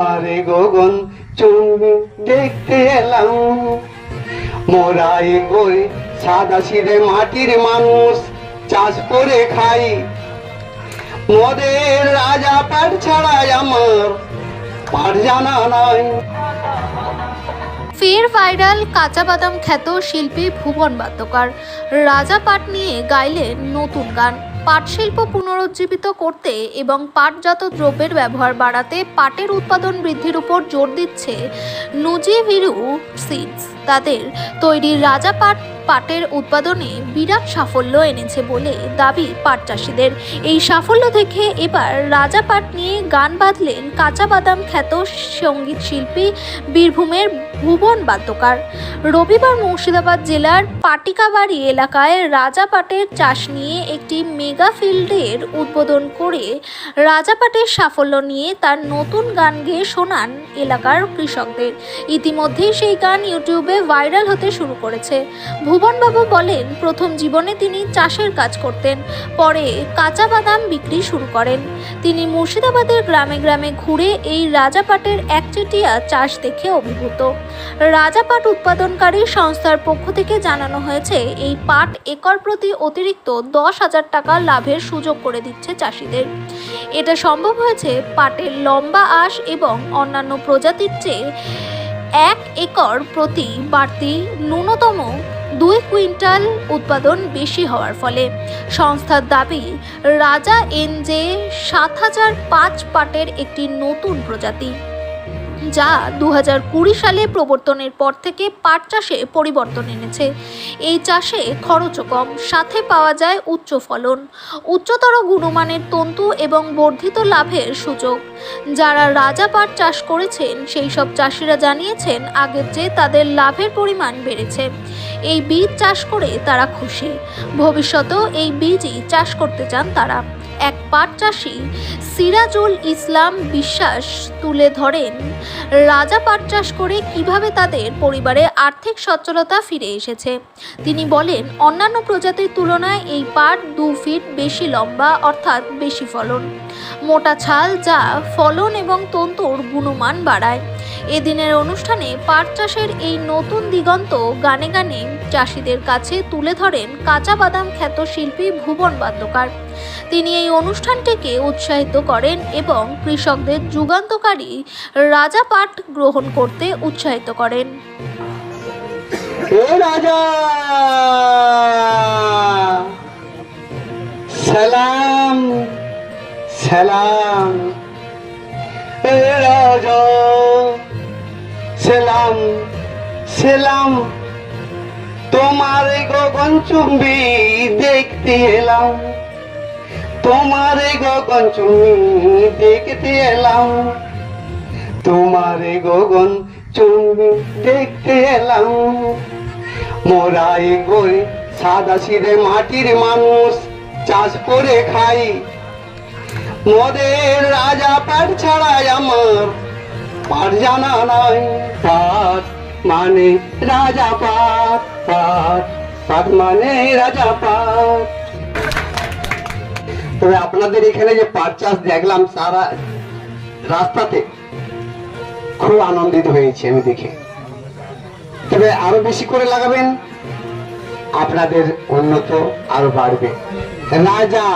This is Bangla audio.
আরে গগন চুম্বি দেখতে এলাম। মোরাই গই সাদা সিধে মাটির মানুষ, চাষ করে খাই। মোদের রাজা পাট ছাড়াই আমার, পাট জানা নাই। ফের ভাইরাল কাঁচা বাদাম খ্যাত শিল্পী ভুবন বাদ্যকার রাজা পাট নিয়ে গাইলেন নতুন গান। পাট শিল্প পুনরুজ্জীবিত করতে এবং পাটজাত দ্রব্যের ব্যবহার বাড়াতে পাটের উৎপাদন বৃদ্ধির উপর জোর দিচ্ছে নুজিভিরু সিডস। তাদের তৈরি রাজা পাট পাটের উৎপাদনে বিরাট সাফল্য এনেছে বলে দাবি পাট চাষিদের। এই সাফল্য দেখে এবার রাজা পাট নিয়ে গান বাঁধলেন কাঁচা বাদাম খ্যাত সংগীত শিল্পী বীরভূমের ভুবন বাদ্যকার। রবিবার মুর্শিদাবাদ জেলার পাটিকাবাড়ি এলাকায় রাজা পাটের চাষ নিয়ে একটি মেগা ফিল্ডের উদ্বোধন করে রাজা পাটের সাফল্য নিয়ে তার নতুন গান গেয়ে শোনান এলাকার কৃষকদের। ইতিমধ্যেই সেই গান ইউটিউবে ভাইরাল হতে শুরু করেছে। ভুবনবাবু বলেন, প্রথম জীবনে তিনি চাষের কাজ করতেন, পরে কাঁচা বাদাম বিক্রি শুরু করেন। তিনি মুর্শিদাবাদের গ্রামে গ্রামে ঘুরে এই রাজাপাটের একচেটিয়া চাষ দেখে অভিভূত। রাজাপাট উৎপাদনকারী সংস্থার পক্ষ থেকে জানানো হয়েছে, এই পাট একর প্রতি অতিরিক্ত দশ হাজার টাকা লাভের সুযোগ করে দিচ্ছে চাষিদের। এটা সম্ভব হয়েছে পাটের লম্বা আঁশ এবং অন্যান্য প্রজাতির চেয়ে এক একর প্রতি বাড়তি ন্যূনতম কুইন্টাল উৎপাদন বেশি হওয়ার ফলে। সংস্থার দাবি, রাজা এনজে সাত হাজার পাঁচ পাটের একটি নতুন প্রজাতি। যা দু সালে প্রবর্তনের পর থেকে পাট চাষে পরিবর্তন এনেছে। এই চাষে খরচও কম, সাথে পাওয়া যায় উচ্চ ফলন। উচ্চতর গুণমানের তন্তু এবং বর্ধিত লাভের সুযোগ। যারা রাজা পাট চাষ করেছেন, সেই সব চাষিরা জানিয়েছেন, আগের চেয়ে তাদের লাভের পরিমাণ বেড়েছে। এই বীজ চাষ করে তারা খুশি। ভবিষ্যতেও এই বীজই চাষ করতে চান তারা। এক পাট চাষি সিরাজুল ইসলাম বিশ্বাস তুলে ধরেন, রাজা পাট চাষ করে কীভাবে তাদের পরিবারে আর্থিক সচ্ছলতা ফিরে এসেছে? তিনি বলেন, অন্যান্য প্রজাতির তুলনায় এই পাট দু ফিট বেশি লম্বা, অর্থাৎ বেশি ফলন। মোটা ছাল যা ফলন এবং তন্তুর গুণমান বাড়ায়। এদিনের অনুষ্ঠানে পাট চাষের এই নতুন দিগন্ত গানে গানে চাষিদের কাছে তুলে ধরেন কাঁচা বাদাম খ্যাত শিল্পী ভুবন বাদ্যকার। তিনি এই অনুষ্ঠানটিকে উৎসাহিত করেন এবং কৃষকদের যুগান্তকারী রাজা পাট গ্রহণ করতে উৎসাহিত করেন। সালাম সালাম। রাজা! সালাম সালাম তোমার গগন চুম্বি দেখতে এলাম। তোমার গগন চুম্বি দেখতে এলাম। তোমার গগন চুম্বি দেখতে এলাম। মোরাই গই সাদা সিধে মাটির মানুষ চাষ করে খাই। মোদের রাজা পাট ছাড়াই আমার পাট জানা নাই পাট মানে রাজা পাট পাট পাট মানে রাজা পাট তবে আপনাদের এখানে যে পাট চাষ দেখলাম সারা রাস্তাতে খুব আনন্দিত হয়েছি আমি দেখে। তবে আরও বেশি করে লাগাবেন, আপনাদের উন্নত আরও বাড়বে। রাজা!